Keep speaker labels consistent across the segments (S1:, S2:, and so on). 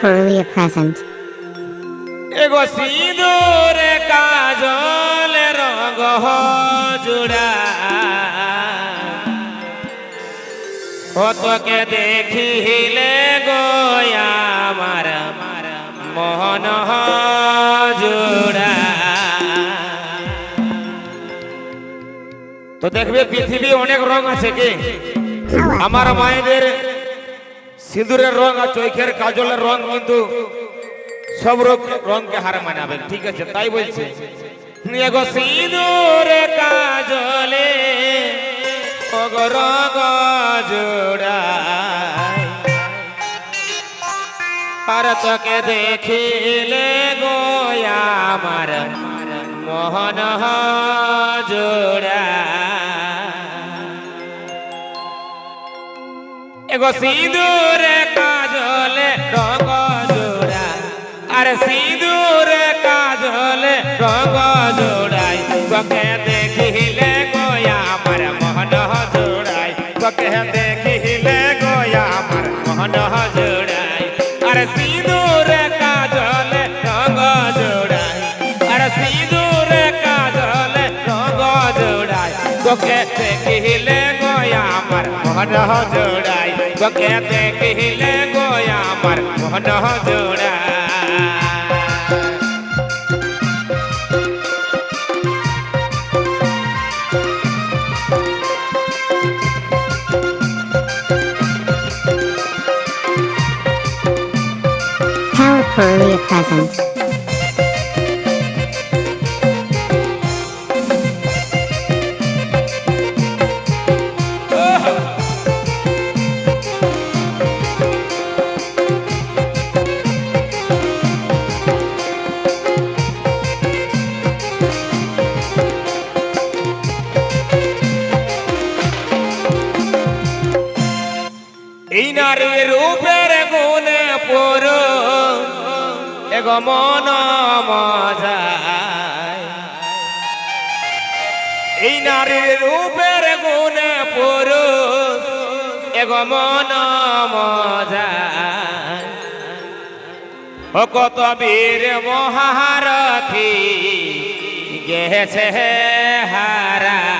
S1: Perulia present.
S2: এগো সিঁদুর কাজল রঙ জুড়া কতকে দেখিলে গো আমার মোহন জুড়া তো দেখবে পৃথিবী অনেক রং আছে কি আমার মায়েদের সিঁদুরের রং আর চৈখের কাজলের রং কিন্তু সব রংকে হার মানাবে ঠিক আছে? তাই বলছে। সিঁদুর কাজলে রঙ আর তোকে দেখিলে গো আমার মোহন জোড়া এগো সিঁদুর কাজলে, রঙ জোড়া। আর সিঁদুর কাজলে, রঙ জোড়াই। তোকে দেখিলে গোয়া আমার মোহন জোড়াই। তোকে দেখিলে গোয়া আমার মোহন জোড়াই। আর সিঁদুর কাজলে, রঙ জোড়াই। আর সিঁদুর কাজলে, রঙ জোড়াই। তোকে আমার মোহন জোড়াই তোকে দেখিলে গোয়া আমার মোহন জোড়াই
S1: Power Perulia present.
S2: এই নারী রূপের গুণে পুর। এগো মন এই নারী রূপের গুণে পুর। এগো মন ও কত বীর মহারথী গেছে হারা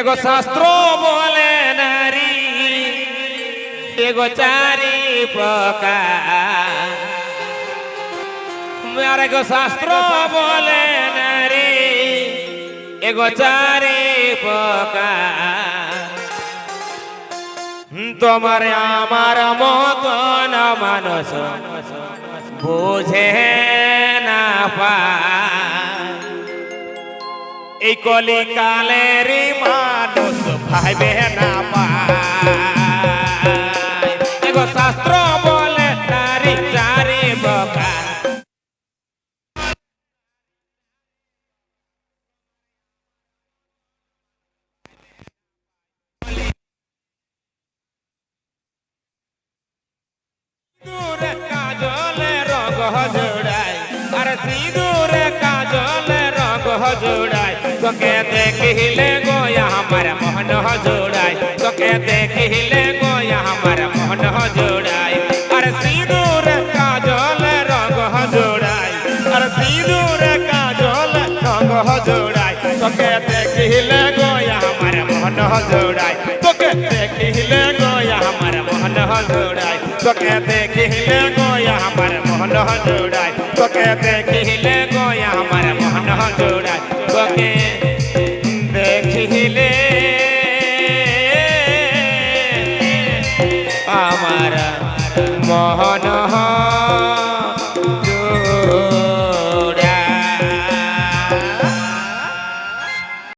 S2: এগো শাস্ত্র বলে নারী, এগো চারি প্রকার। আর এগো শাস্ত্র বলে নারী, এগো চারি প্রকার। তোমার আমার মতন মানুষ বুঝে না পায়। এই কলি কালের মানুষ ভাইবে না পায় শাস্ত্র বলে, নারী চারি প্রকার সিঁদুর কাজলে রঙ জোড়াই আর সিঁদুর জোড়াই তোকে দেখিলে গোয়া আমার মোহন জোড়াই তোকে দেখিলে গোয়া আমার মোহন জোড়াই আর সিঁদুর কাজলে রঙ জোড়াই আর সিঁদুর কাজলে রঙ জোড়াই তোকে দেখিলে গোয়া মোহন জোড়ায় তোকে দেখিলে গোয়া আমার মোহন জোড়ায় তোকে দেখিলে গোয়া আমার মোহন জোড়ায় তোকে দেখিলে গোয়া আমার মোহন জোড়ায় তোকে দেখিলে আমার মহন জোড়ায়